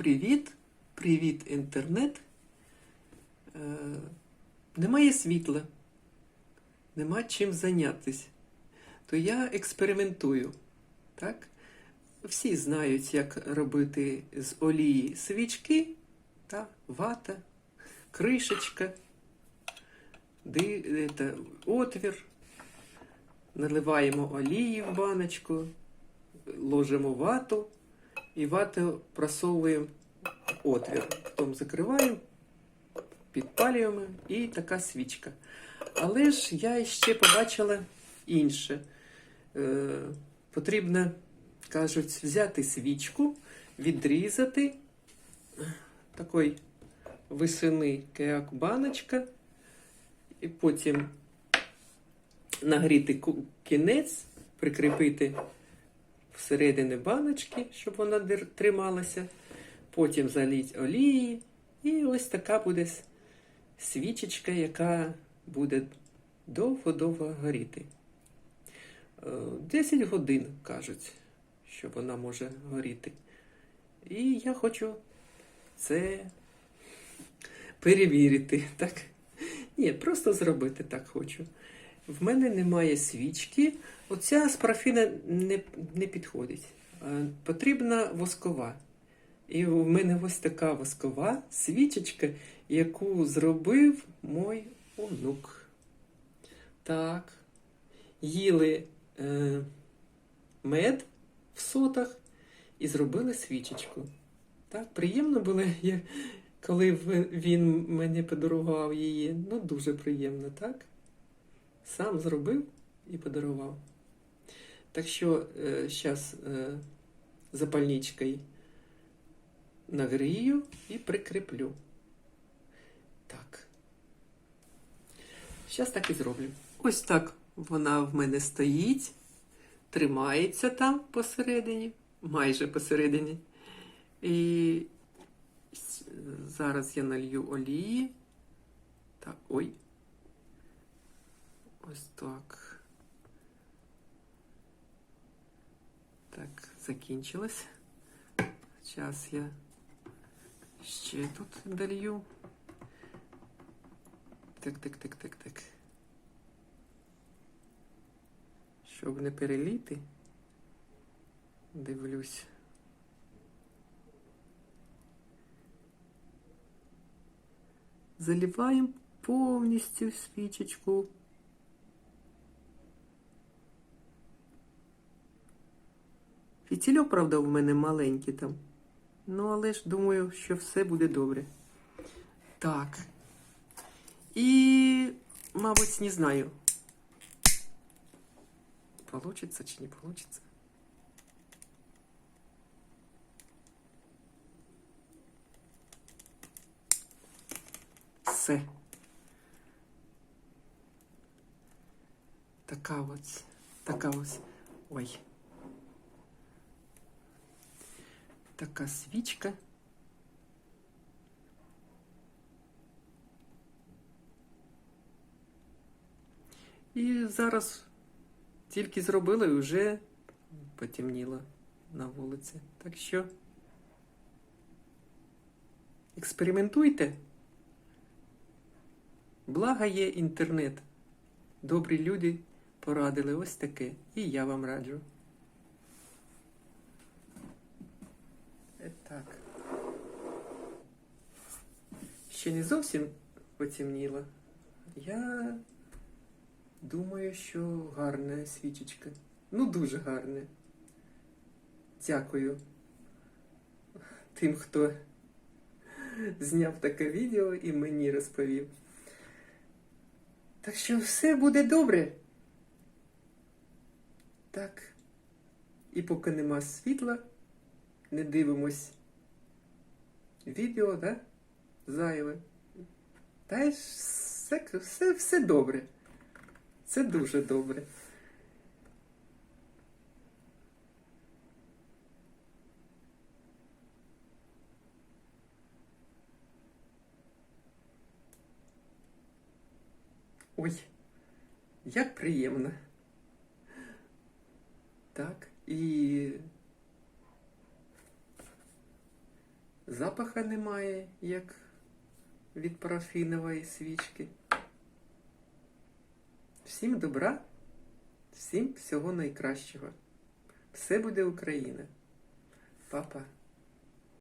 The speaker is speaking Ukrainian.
Привіт, привіт, інтернет. Е, немає світла, нема чим зайнятися. То я експериментую. Так? Всі знають, як робити з олії свічки, та, вата, кришечка, ди, это, отвір. Наливаємо олії в баночку, ложимо вату і вату просовуємо отвір. Потім закриваємо, підпалюємо і така свічка. Але ж я ще побачила інше. Е, потрібно, кажуть, взяти свічку, відрізати такої висини, як баночка, і потім нагріти кінець, прикріпити всередині баночки, щоб вона трималася. Потім заліть олії. І ось така буде свічечка, яка буде довго-довго горіти. Е, 10 годин кажуть, що вона може горіти. І я хочу це перевірити. Так? Ні, просто зробити так хочу. В мене немає свічки. Оця з не, не підходить. Е, Потрібна воскова. І в мене ось така воскова свічечка, яку зробив мой онук. Так. Їли е, мед в сотах і зробили свічечку. Так, приємно було, коли він мені подарував її. Ну, дуже приємно, так? Сам зробив і подарував. Так що зараз е, запальничкою нагрію і прикріплю. Так. Зараз так і зроблю. Ось так вона в мене стоїть, тримається там посередині, майже посередині. І зараз я налью олії. Так, ой. Ось так. Так, закінчилось. Зараз я ще тут долью. Так, так, так, так, так. Щоб не переліти, дивлюсь. Заливаємо повністю свічечку. Фітільок, правда, в мене маленький там. Ну, але ж думаю, що все буде добре. Так. І, мабуть, не знаю. Получится чи не получится. Все. Така ось. Така ось. Ой. Така свічка. І зараз тільки зробила і вже потемніло на вулиці. Так що експериментуйте. Благо є інтернет. Добрі люди порадили ось таке. І я вам раджу. Так. Ще не зовсім потемніло. Я думаю, що гарна свічечка. Ну, дуже гарна. Дякую тим, хто зняв таке відео і мені розповів. Так що все буде добре. Так. І поки нема світла, не дивимось відео, да? Зайве. Та й все, все, все добре. Це дуже добре. Ой, як приємно. Так, і запаха немає, як від парафінової свічки. Всім добра, всім всього найкращого. Все буде Україна. Папа.